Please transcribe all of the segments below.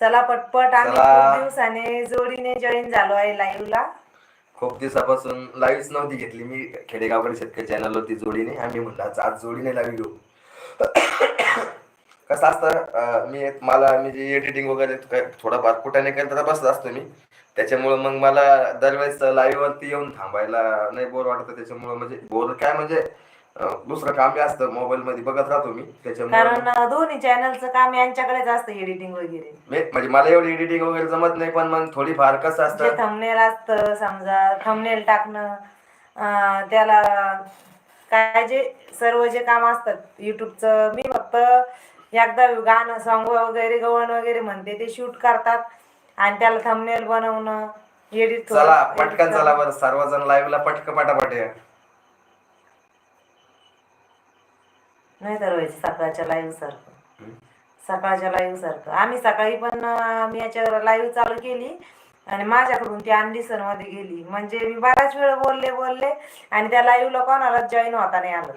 चला पटपट आम्ही चला. खूप दिवसाने जोडीने जॉईन झालो आहे लाईव्ह ला खूप दिवसापासून लाईव्ह नव्हती घेतली मी. खेडेगावकडे शेतकरी चॅनलवरती जोडीने. आम्ही म्हणलं आज आज जोडीने लाईव्ह घेऊ. कसं असतं अं, मी एक- मला मी जे एडिटिंग वगैरे काय थोडाफार कुठाने करत बसत असतो मी. त्याच्यामुळं मग मला दरवेळेस लाईव्ह वरती येऊन थांबायला नाही बोर वाटत. त्याच्यामुळं म्हणजे बोर काय म्हणजे दुसरं काम बी असतं मोबाईल मध्ये बघत राहतो मी. त्याच्यामुळे कारण अं, दोन्ही चॅनलचं काम यांच्याकडेच असतं एडिटिंग वगैरे. मी- म्हणजे मला एवढी एडिटिंग वगैरे जमत नाही पण मग थोडीफार कसं जे असतं थंबनेल असतं समजा थंबनेल टाकणं अं, त्याला काय जे सर्व जे काम असतात युट्यूबचं मी फक्त एकदा गाणं सॉंग वगैरे गवण वगैरे म्हणते ते शूट करतात आणि त्याला थंबनेल बनवणं एडिट चला पटकन चला बरं सर्वजण लाईव्ह ला पटक पटापट या. नाही तर व्हायचं सकाळच्या लाईव्ह सारखं. सकाळच्या लाईव्ह सारखं. आम्ही सकाळी पण मी याच्यावर लाईव्ह चालू केली आणि माझ्याकडून ती अंडिसनमध्ये गेली. म्हणजे मी बराच वेळ बोलले बोलले आणि त्या लाईव्हला कोणाला जॉईन होता नाही आलं.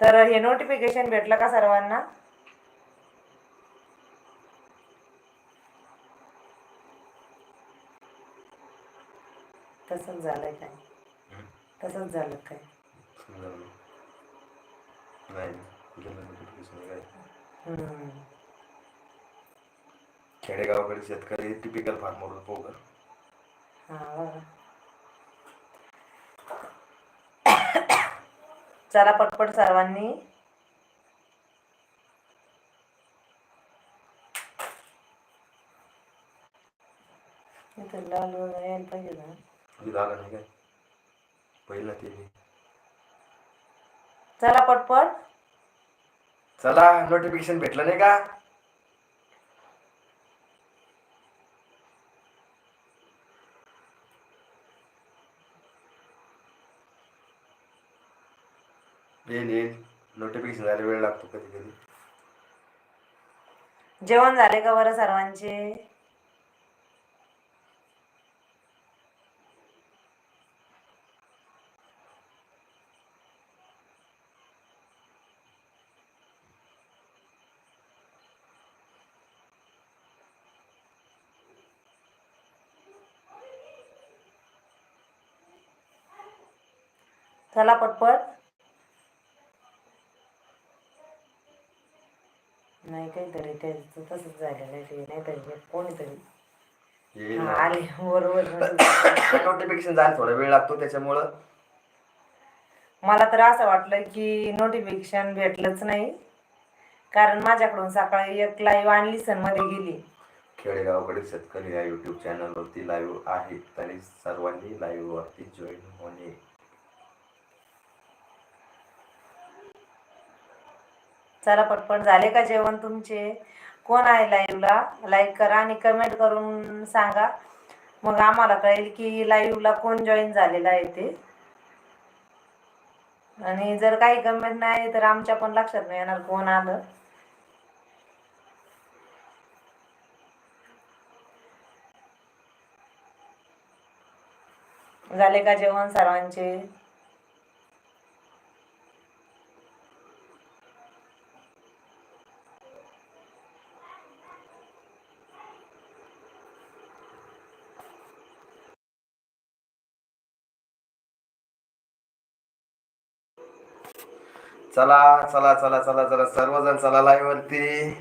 तर हे नोटिफिकेशन भेटलं का सर्वांना? तसंच झालंय काय? तसंच झालं काय? नाही. खेडेगावाकडे शेतकरी टिपिकल फार्मर पोकर हा. चला पटपट सर्वांनी लाल वगैरे यायला पाहिजे ना झालं नाही काय पहिलं ते. चला पटपट. चला नोटिफिकेशन भेटलं नाही का? येईल येईल नोटिफिकेशन जायला वेळ लागतो कधी कधी. जेवण झाले का बरं सर्वांचे? चला पटपट. नाही काहीतरी त्याचं तसंच झालेलं आहे ते नाहीतरी कोणीतरी. हा, आले बरोबर. नोटिफिकेशन जायला थोडा वेळ लागतो त्याच्यामुळं. मला तर असं वाटलं की नोटिफिकेशन भेटलंच नाही. कारण माझ्याकडून सकाळी एक लाईव्ह आणली मध्ये गेली. खेडेगावकडे शेतकरी या युट्यूब चॅनलवरती लाईव्ह आहे तरी सर्वांनी लाईव्ह वरती जॉईन होणे. चला पटपट झाले का जेवण तुमचे? कोण आहे लाईव्हला लाईक करा आणि कमेंट करून सांगा. मग आम्हाला कळेल की लाईव्हला कोण जॉईन झालेला आहे ते. आणि जर काही कमेंट नाही तर आमच्या पण लक्षात नाही येणार कोण आलं. झाले का जेवण सर्वांचे? चला चला चला चला चला सर्वजण चला लाईव्ह वरती.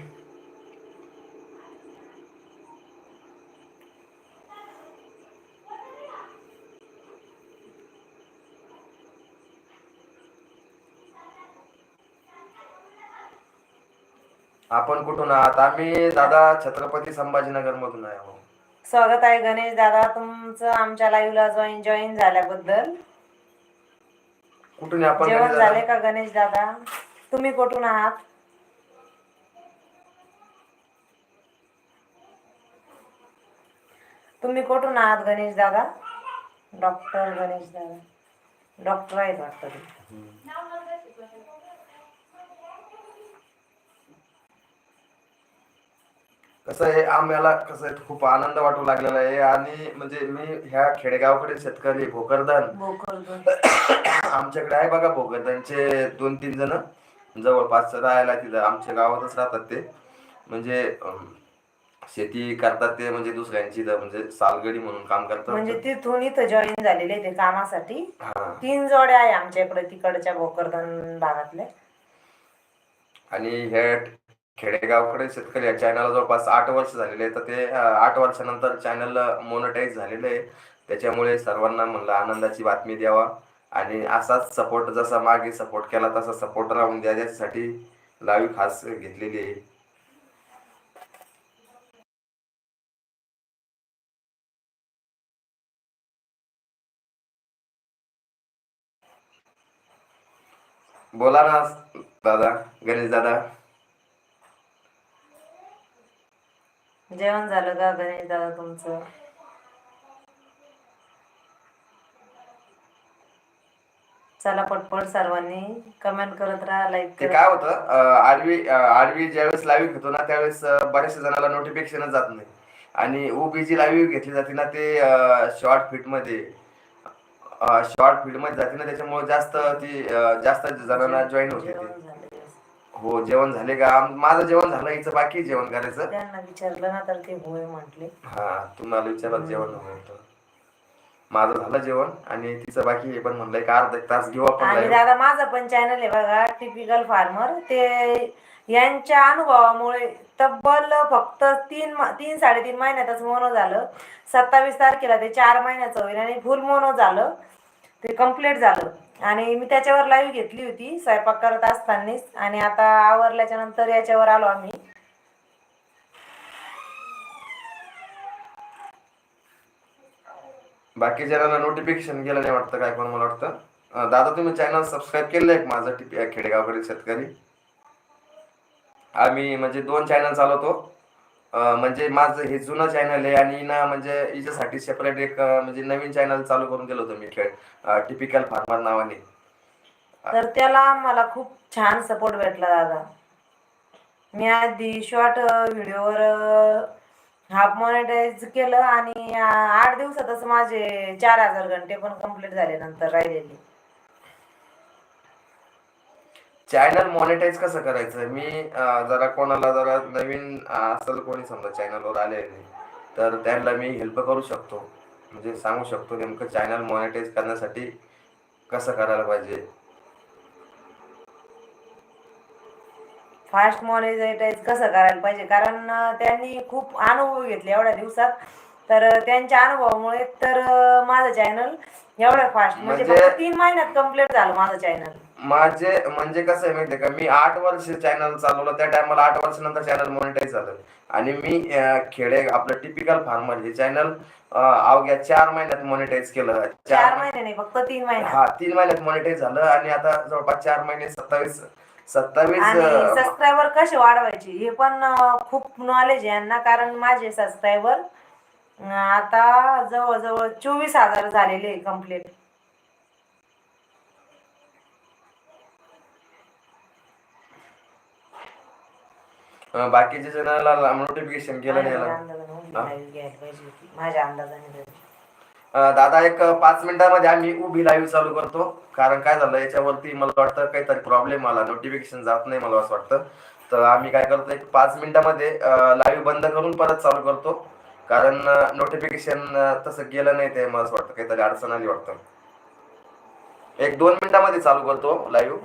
आपण कुठून आहात? आम्ही दादा छत्रपती संभाजीनगर मधून आहे हो. स्वागत आहे गणेश दादा. तुमचं आमच्या लाईव्हला जॉईन जॉईन झाल्याबद्दल. कुठून आपण जेवण झाले? का गणेश दादा? तुम्ही कुठून आहात? तुम्ही कुठून आहात गणेश दादा? डॉक्टर गणेश दादा. डॉक्टर आहेत वाटतं कसं आहे आम्हाला कसं आहे खूप आनंद वाटू लागलेला आहे. आणि म्हणजे मी ह्या खेडेगावकडे शेतकरी भोकरदन भोकरदन. आमच्याकडे आहे बघा भोकरदनचे दोन तीन जण. जवळपास राहायला तिथं आमच्या गावातच राहतात ते. म्हणजे शेती करतात ते म्हणजे दुसऱ्यांची म्हणजे सालगडी म्हणून काम करतात. म्हणजे तिथून इथं जॉईन झालेले ते कामासाठी. हा. तीन जोड्या आहे आमच्या इकडे तिकडच्या भोकरदन भागातल्या आणि ह्या खेडेगावकडे शेतकरी या चॅनलला जवळपास आठ वर्ष झालेले आहे तर ते आठ वर्षानंतर चॅनल मोनटाईज झालेलं आहे. त्याच्यामुळे सर्वांना म्हणलं आनंदाची बातमी द्यावा. आणि असाच सपोर्ट जसा मागे सपोर्ट केला तसा सपोर्ट राहून द्या. त्यासाठी लाईव्ह खास घेतलेली आहे. बोला ना दादा गणेश दादा. जेवण झालं का गणेश दादा तुमचं? चला पटपट सर्वांनी कमेंट करत राहा लाईक ते काय होतं आडवी आडवी ज्यावेळेस लाईव्ह घेतो ना त्यावेळेस बऱ्याचशा जणाला नोटिफिकेशनच जात नाही. आणि उभी जी लाईव्ह घेतली जाते ना ते शॉर्ट फिटमध्ये शॉर्ट फिटमध्ये जाते ना त्याच्यामुळे जास्त ती जास्त जणांना जॉईन होते हो जेवण झाले का? माझं जेवण झालं हिचं बाकी जेवण करायचं. त्यांना विचारलं ना तर ते होय म्हटले. हा तुम्हाला विचारत जेवण होतं माझं झालं जेवण आणि तिचं बाकी आहे पण म्हणलं एक अर्धा एक तास घेऊ आपण आणि. दादा माझं पण चॅनल आहे बघा टिपिकल फार्मर ते यांच्या अनुभवामुळे तब्बल फक्त तीन म- तीन साडेतीन महिन्यातच मोनो झालं. सत्तावीस तारखेला ते चार महिन्याचं होईल आणि फुल मोनो झालं. ते कंप्लीट झालं. आणि मी त्याच्यावर लाईव्ह घेतली होती स्वयंपाक करत असतानाच. आणि आता आवरल्याच्या नंतर याच्यावर आलो आम्ही. बाकी जणांना नोटिफिकेशन गेलं नाही वाटतं काय पण मला वाटतं. दादा तुम्ही चॅनल सबस्क्राईब केलं आहे माझं टिपी खेडेगावकडील शेतकरी? आम्ही म्हणजे दोन चॅनल चालवतो. म्हणजे माझं हे जुनं चॅनल आहे आणि ना म्हणजे हिच्यासाठी सेपरेट एक म्हणजे नवीन चॅनल चालू करून दिलं होतं मी खेळ टिपिकल फार्मर नावाने. तर त्याला मला खूप छान सपोर्ट भेटला दादा. मी आधी शॉर्ट व्हिडिओवर हाफ मॉनिटाईज केलं आणि आठ दिवसातच माझे चार हजार घंटे पण कंप्लीट झाले नंतर राहिलेले. चॅनल मॉनिटाईज कसं करायचं? मी जरा कोणाला जरा नवीन असेल कोणी समजा चॅनलवर आले तर त्यांना मी हेल्प करू शकतो. म्हणजे सांगू शकतो नेमकं चॅनल मॉनिटाईज करण्यासाठी कसं करायला पाहिजे. फास्ट मॉनिटाईज कसं करायला पाहिजे? कारण त्यांनी खूप अनुभव घेतले एवढ्या दिवसात. तर त्यांच्या अनुभवामुळे तर माझं चॅनल एवढं फास्ट म्हणजे म्हणजे- तीन महिन्यात कंप्लीट झालं माझं चॅनल माझे म्हणजे कसं आहे माहितीये का मी आठ वर्ष चॅनल चालवलं त्या टायमाला आठ वर्षानंतर चॅनल मॉनिटाईज झालं. आणि मी खेडे आपलं टिपिकल फार्मर हे चॅनल अवघ्या चार महिन्यात मॉनिटाईज केलं. चार महिने नाही फक्त तीन महिन्यात हा तीन महिन्यात मॉनिटाईज झालं आणि आता जवळपास चार महिने सत्तावीस सत्तावीस सबस्क्रायबर कसे वाढवायचे हे पण खूप नॉलेज आहे. यांना कारण माझे सबस्क्रायबर आता जवळजवळ चोवीस हजार झालेले कंप्लीट बाकीच्या जणांना नोटिफिकेशन केलं नाही? माझ्या अंदाजाने दादा एक पाच मिनिटामध्ये आम्ही उभी लाईव्ह चालू करतो. कारण काय झालं याच्यावरती मला वाटतं काहीतरी प्रॉब्लेम आला. नोटिफिकेशन जात नाही मला असं वाटतं. तर आम्ही काय करतो एक पाच मिनिटामध्ये लाईव्ह बंद करून परत चालू करतो. कारण नोटिफिकेशन तसं गेलं नाही ते मला असं वाटतं. काहीतरी अडचण आली वाटतं. एक दोन मिनिटामध्ये चालू करतो लाईव्ह